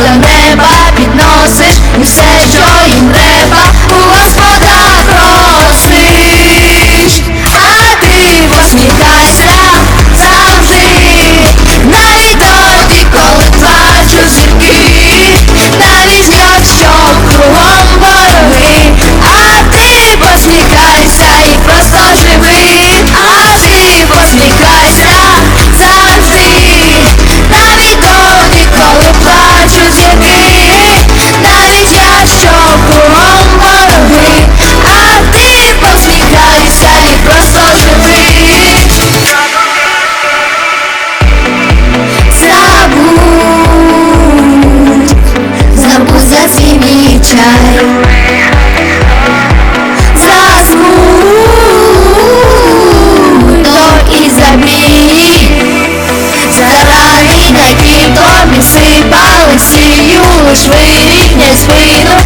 До неба підносиш чай Заскуток і забій Зарані на тобі сипали сію лиш вирітня свину